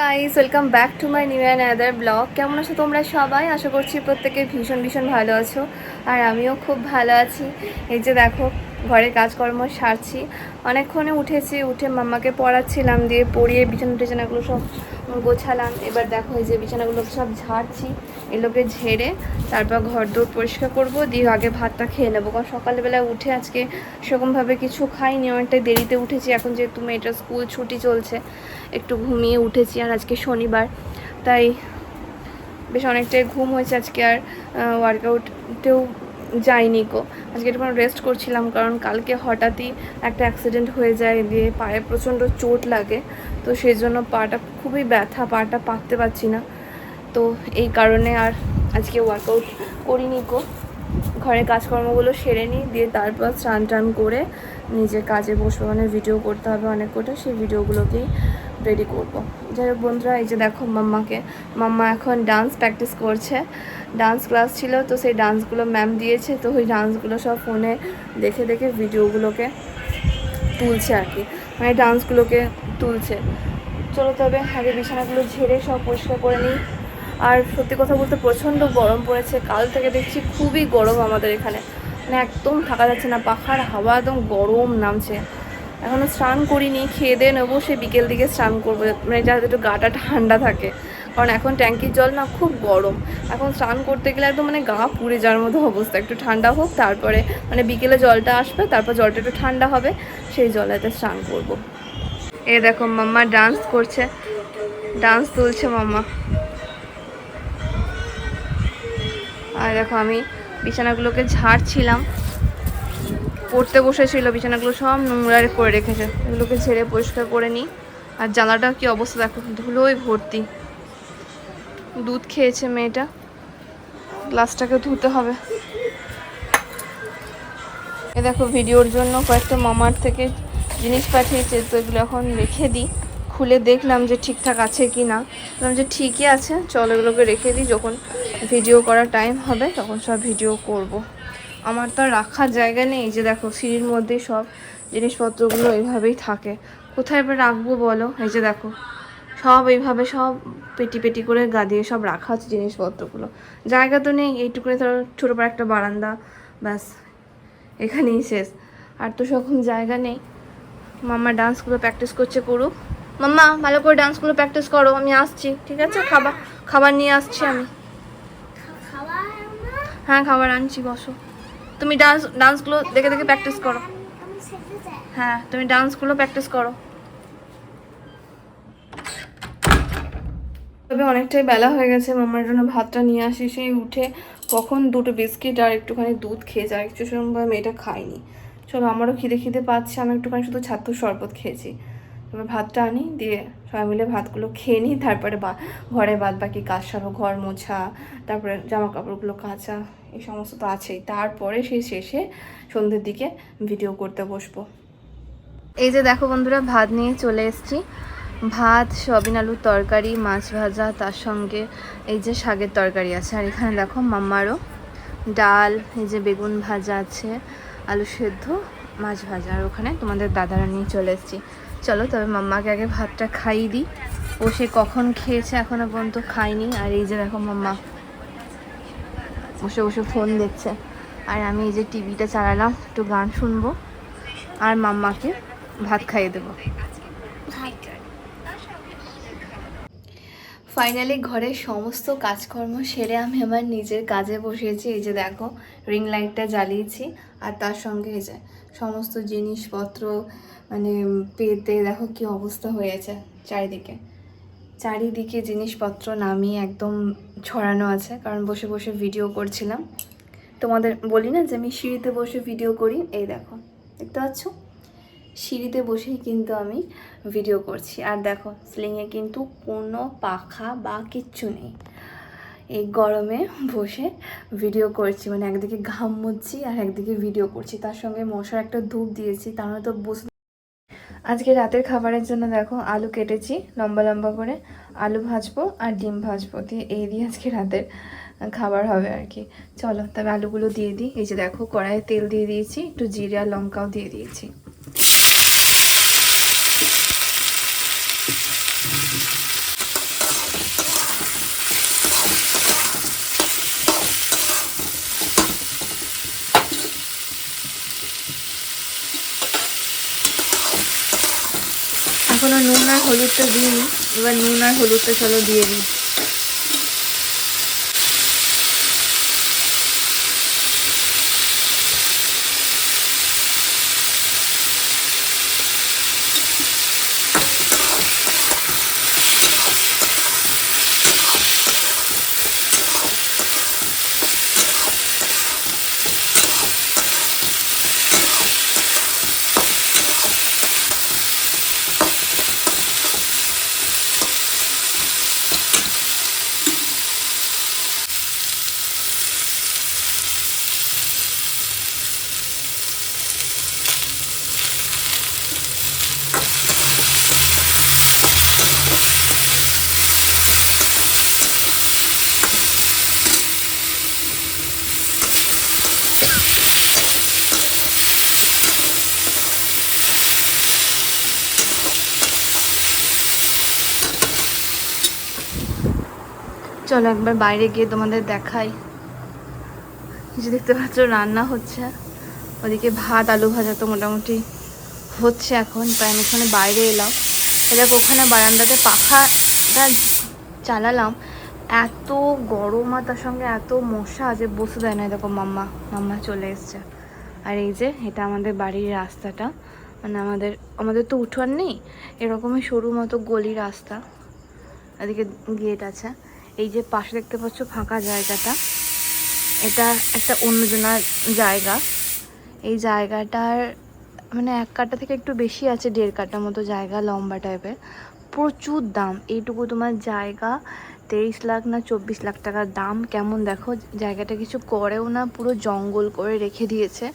Guys welcome back to my new and other vlog কেমন আছো তোমরা সবাই? আশা করছি প্রত্যেকে ভীষণ ভীষণ ভালো আছো। আর আমিও খুব ভালো আছি। এই যে দেখো, ঘরের কাজকর্ম সারছি। অনেকক্ষণে উঠেছি, উঠে মাম্মাকে পড়াচ্ছিলাম দিয়ে পড়িয়ে বিছানা টিছানাগুলো সব গোছালাম। এবার দেখো এই যে বিছানাগুলো সব ঝাড়ছি এগুলোকে ঝেড়ে তারপর ঘর দৌড় পরিষ্কার করব, দিয়ে আগে ভাতটা খেয়ে নেব। কারণ সকালবেলা উঠে আজকে সেরকমভাবে কিছু খাইনি, অনেকটাই দেরিতে উঠেছি। এখন যেহেতু মেয়েটার স্কুল ছুটি চলছে একটু ঘুমিয়ে উঠেছি আর আজকে শনিবার, তাই বেশ অনেকটাই ঘুম হয়েছে আজকে আর ওয়ার্কআউটেও যাইনি গো। আজকে একটু রেস্ট করছিলাম কারণ কালকে হঠাৎই একটা অ্যাক্সিডেন্ট হয়ে যায় দিয়ে পায়ে প্রচণ্ড চোট লাগে, তো সেই জন্য পাটা খুবই ব্যথা, পাটা পাততে পারছি না। তো এই কারণে আর আজকে ওয়ার্কআউট করিনি গো। ঘরের কাজকর্মগুলো সেরে নিই, দিয়ে তারপর স্নান টান করে নিজে কাজে বসবো মানে ভিডিও করতে হবে অনেক কটা, সেই ভিডিওগুলোকেই রেডি করব। যাই হোক বন্ধুরা, এই যে দেখো মাম্মাকে। মাম্মা এখন ডান্স প্র্যাকটিস করছে। ডান্স ক্লাস ছিল, তো সেই ডান্সগুলো ম্যাম দিয়েছে, তো ওই ডান্সগুলো সব ফোনে দেখে দেখে ভিডিওগুলোকে তুলছে আর কি। মানে ডান্সগুলোকে তুলছে। চলো তবে আগে বিছানাগুলো ঝেড়ে সব পরিষ্কার করে নিই। আর সত্যি কথা বলতে প্রচণ্ড গরম পড়েছে। কাল থেকে দেখছি খুবই গরম আমাদের এখানে। মানে একদম থাকা যাচ্ছে না, পাখার হাওয়া একদম গরম নামছে। এখনও স্নান করিনি, খেয়ে দিয়ে নেব সে বিকেল দিকে স্নান করব। মানে যাতে একটু গাটা ঠান্ডা থাকে। কারণ এখন ট্যাঙ্কির জল না খুব গরম। এখন স্নান করতে গেলে একদম মানে গা পুড়ে যাওয়ার মতো অবস্থা। একটু ঠান্ডা হোক, তারপরে মানে বিকেলে জলটা আসবে, তারপর জলটা একটু ঠান্ডা হবে, সেই জলেতে স্নান করব। এ দেখো, মাম্মা ডান্স করছে। ডান্স তুলছে মাম্মা। আর দেখো, আমি বিছানাগুলোকে ঝাড়ছিলাম। পড়তে বসেছিল, বিছানাগুলো সব নোংরা করে রেখেছে। এগুলোকে ঝেড়ে পরিষ্কার করে নিই। আর জানাটা কি অবস্থা দেখো ধুলোই ভর্তি। দুধ খেয়েছে মেয়েটা। গ্লাসটাকে ধুতে হবে। এ দেখো, ভিডিওর জন্য কয়েকটা মামার থেকে জিনিস পাঠিয়েছে, তো এগুলো এখন রেখে দিই। খুলে দেখলাম যে ঠিকঠাক আছে কি না। বললাম যে ঠিকই আছে, চল এগুলোকে রেখে দিই, যখন ভিডিও করার টাইম হবে, তখন সব ভিডিও করব। আমার তো আর রাখার জায়গা নেই এই যে দেখো সিঁড়ির মধ্যে সব জিনিসপত্রগুলো এইভাবেই থাকে। কোথায় এবার রাখব বলো? এই যে দেখো সব এইভাবে সব পেটি পেটি করে গা দিয়ে সব রাখা আছে জিনিসপত্রগুলো। জায়গা তো নেই এইটুকুনি ধরো ছোটো বড় একটা বারান্দা ব্যাস এখানেই শেষ। আর তো সেরকম জায়গা নেই। মাম্মা ডান্সগুলো প্র্যাকটিস করছে করুক। মাম্মা ভালো করে ডান্সগুলো প্র্যাকটিস করো আমি আসছি ঠিক আছে? খাবার খাবার নিয়ে আসছি আমি। হ্যাঁ খাবার আনছি বসো। তুমি ডান্স ডান্সগুলো দেখে দেখে প্র্যাকটিস করো। হ্যাঁ তুমি ডান্সগুলো প্র্যাকটিস করো। তবে অনেকটাই বেলা হয়ে গেছে, মামার জন্য ভাতটা নিয়ে আসি, সেই উঠে কখন দুটো বিস্কিট আর একটুখানি দুধ খেয়ে যায় একটু সেরকমভাবে মেয়েটা খায়নি। চলো, আমারও খিদে খিদে পাচ্ছে, আমি একটুখানি শুধু ছাত্র শরবত খেয়েছি। তবে ভাতটা আনি, দিয়ে সবাই মিলে ভাতগুলো খেয়ে নিই, তারপরে বা, ঘরে বাদ বাকি কাজ সারো ঘর মোছা, তারপরে জামা কাপড়গুলো কাচা এই সমস্ত তো আছেই। তারপরে সেই শেষে সন্ধ্যের দিকে ভিডিও করতে বসবো। এই যে দেখো বন্ধুরা, ভাত নিয়ে চলে এসেছি। ভাত, সয়াবিন আলুর তরকারি, মাছ ভাজা, তার সঙ্গে এই যে শাকের তরকারি আছে। আর এখানে দেখো মাম্মারও ডাল, এই যে বেগুন ভাজা আছে, আলু সেদ্ধ, মাছ ভাজা। আর ওখানে তোমাদের দাদারা নিয়ে চলে এসেছি। চলো, তবে মাম্মাকে আগে ভাতটা খাইয়ে দিই। ও সে কখন খেয়েছে এখনও পর্যন্ত খাইনি আর এই যে দেখো মাম্মা বসে বসে ফোন দেখছে। আর আমি এই যে টিভিটা চালালাম, একটু গান শুনব। আর মাম্মাকে ভাত খাইয়ে দেবো। ফাইনালি ঘরের সমস্ত কাজকর্ম সেরে আমি আমার নিজের কাজে বসিয়েছি। এই যে দেখো রিং লাইটটা জ্বালিয়েছি, আর তার সঙ্গে এই যে সমস্ত জিনিসপত্র মানে পেতে দেখো কি অবস্থা হয়েছে চারিদিকে। চারিদিকে জিনিসপত্র নামিয়ে একদম ছড়ানো আছে, কারণ বসে বসে ভিডিও করছিলাম। তোমাদের বলি না যে আমি সিঁড়িতে বসে ভিডিও করি? এই দেখো, দেখতে পাচ্ছ? সিঁড়িতে বসেই কিন্তু আমি ভিডিও করছি। আর দেখো স্লিংয়ে কিন্তু কোনো পাখা বা কিচ্ছু নেই। এই গরমে বসে ভিডিও করছি মানে একদিকে ঘাম মুচ্ছি আর একদিকে ভিডিও করছি। তার সঙ্গে মশার একটা ধূপ দিয়েছি, তাহলে তো বুঝ আজকে রাতের খাবারের জন্য দেখো আলু কেটেছি, লম্বা লম্বা করে। আলু ভাজবো আর ডিম ভাজবো দিয়ে এই দিয়ে আজকে রাতের খাবার হবে আর কি। চলো, তবে আলুগুলো দিয়ে দিই। এই যে দেখো, কড়াইয়ে তেল দিয়ে দিয়েছি, একটু জিরে লঙ্কাও দিয়ে দিয়েছি। এখনও নুন আর হলুদটা দিইনি। এবার নুন আর হলুদটা চলো দিয়ে দিই। চলো একবার বাইরে গিয়ে তোমাদের দেখাই। যে দেখতে পাচ্ছ, রান্না হচ্ছে। ওদিকে ভাত, আলু ভাজা তো মোটামুটি হচ্ছে এখন, তাই আমি ওখানে বাইরে এলাম। দেখো, ওখানে বারান্দাতে পাখাটা চালালাম। এত গরম আর তার সঙ্গে এত মশা যে বসে দেয় না। দেখো, মাম্মা মাম্মা চলে এসছে। আর এই যে, এটা আমাদের বাড়ির রাস্তাটা। মানে আমাদের আমাদের তো উঠোন নেই, এরকমই সরু মতো গলি রাস্তা। এদিকে গেট আছে। এই যে পাশে দেখতে পাচ্ছ ফাঁকা জায়গাটা, এটা একটা অন্যজনার জায়গা। এই জায়গাটার মানে এক কাটা থেকে একটু বেশি আছে, দেড় কাটা মতো জায়গা লম্বা টাইপের। প্রচুর দাম। এইটুকু তোমার জায়গা তেইশ লাখ না চব্বিশ লাখ টাকার দাম। কেমন দেখো, জায়গাটা কিছু করেও না, পুরো জঙ্গল করে রেখে দিয়েছে।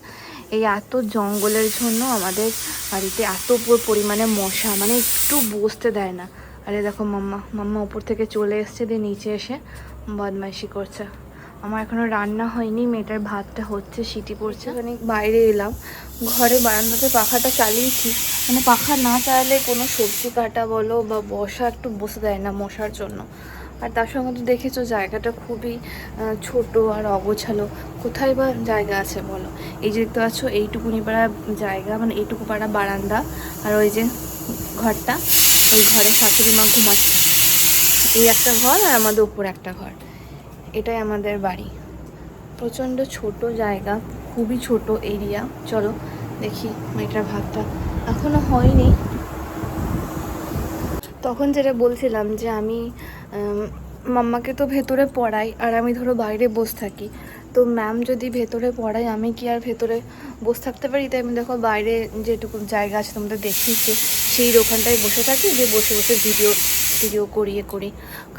এই এত জঙ্গলের জন্য আমাদের বাড়িতে এত পরিমাণে মশা মানে একটু বসতে দেয় না। আরে দেখো মাম্মা মাম্মা উপর থেকে চলে এসছে, দিয়ে নিচে এসে বদমাইশি করছে। আমার এখনও রান্না হয়নি, মেয়েটার ভাতটা হচ্ছে, সিটি পড়ছে। মানে বাইরে এলাম, ঘরে বারান্দাতে পাখাটা চালিয়েছি। মানে পাখা না চালালে কোনো সবজি কাটা বলো বা বসা একটু বসে দেয় না মশার জন্য। আর তার সঙ্গে তো দেখেছ জায়গাটা খুবই ছোট আর অগোছালো। কোথায় বা জায়গা আছে বলো? এই যে দেখতে পাচ্ছ, এইটুকুনি পাড়া জায়গা মানে এইটুকু পাড়া বারান্দা। আর ওই যে ঘরটা এই ঘরে শাশুড়ি মা ঘুমাচ্ছে। এই একটা ঘর আর আমাদের উপর একটা ঘর। এটাই আমাদের বাড়ি। প্রচণ্ড ছোট জায়গা, খুবই ছোট এরিয়া চলো দেখি মেয়েটার ভাতটা এখনও হয়নি। তখন যেটা বলছিলাম যে আমি মাম্মাকে তো ভেতরে পড়াই আর আমি ধরো বাইরে বসে থাকি। তো ম্যাম যদি ভেতরে পড়াই আমি কি আর ভেতরে বসে থাকতে পারি? তাই আমি দেখো বাইরে যেটুকু জায়গা আছে তোমাদের দেখিয়েছে। সেই ওখানটায় বসে থাকি, যে বসে বসে ভিডিও ভিডিও করিয়ে করি।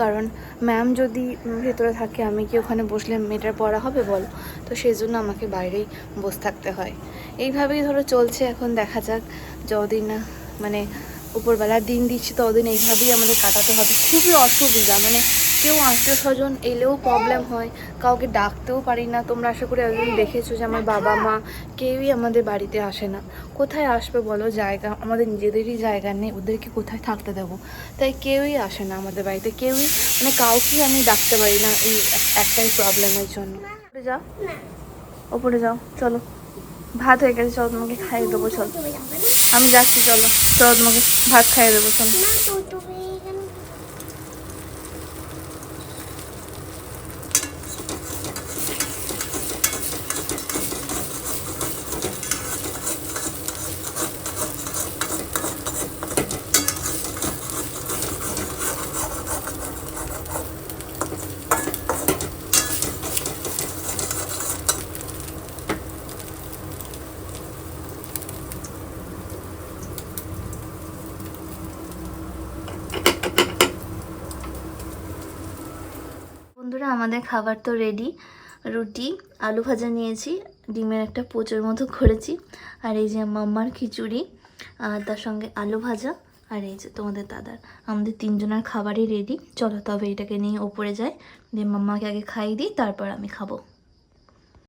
কারণ ম্যাম যদি ভেতরে থাকে, আমি কি ওখানে বসলে মেয়েটার পড়া হবে বল? তো সেই জন্য আমাকে বাইরেই বসে থাকতে হয়। এইভাবেই ধরো চলছে, এখন দেখা যাক যদিন মানে উপরবেলা দিন দিচ্ছি, ততদিন এইভাবেই আমাদের কাটাতে হবে। খুবই অসুবিধা মানে কেউ আত্মীয় স্বজন এলেও প্রবলেম হয়। কাউকে ডাকতেও পারি না। তোমরা আশা করি একজন দেখেছ যে আমার বাবা মা কেউই আমাদের বাড়িতে আসে না। কোথায় আসবে বলো? জায়গা আমাদের নিজেদেরই জায়গা নেই। ওদেরকে কোথায় থাকতে দেবো? তাই কেউই আসে না আমাদের বাড়িতে। কেউই মানে কাউকেই আমি ডাকতে পারি না এই একটাই প্রবলেমের জন্য। ওপরে যাও। ওপরে যাও। চলো। ভাত হয়ে গেছে। চলো, তোমাকে খাইয়ে দেবো। চলো। আমি যাচ্ছি। চলো। চলো, তোমাকে ভাত খাইয়ে দেবো। চলো বন্ধুরা আমাদের খাবার তো রেডি রুটি, আলু ভাজা নিয়েছি, ডিমের একটা প্রচুর মতো করেছি, আর এই যে মাম্মার খিচুড়ি তার সঙ্গে আলু ভাজা, আর এই যে তোমাদের দাদার। আমাদের তিনজনের খাবারই রেডি চলো তবে এটাকে নিয়ে ওপরে যাই, দিয়ে মাম্মাকে আগে খাইয়ে দিই, তারপর আমি খাব।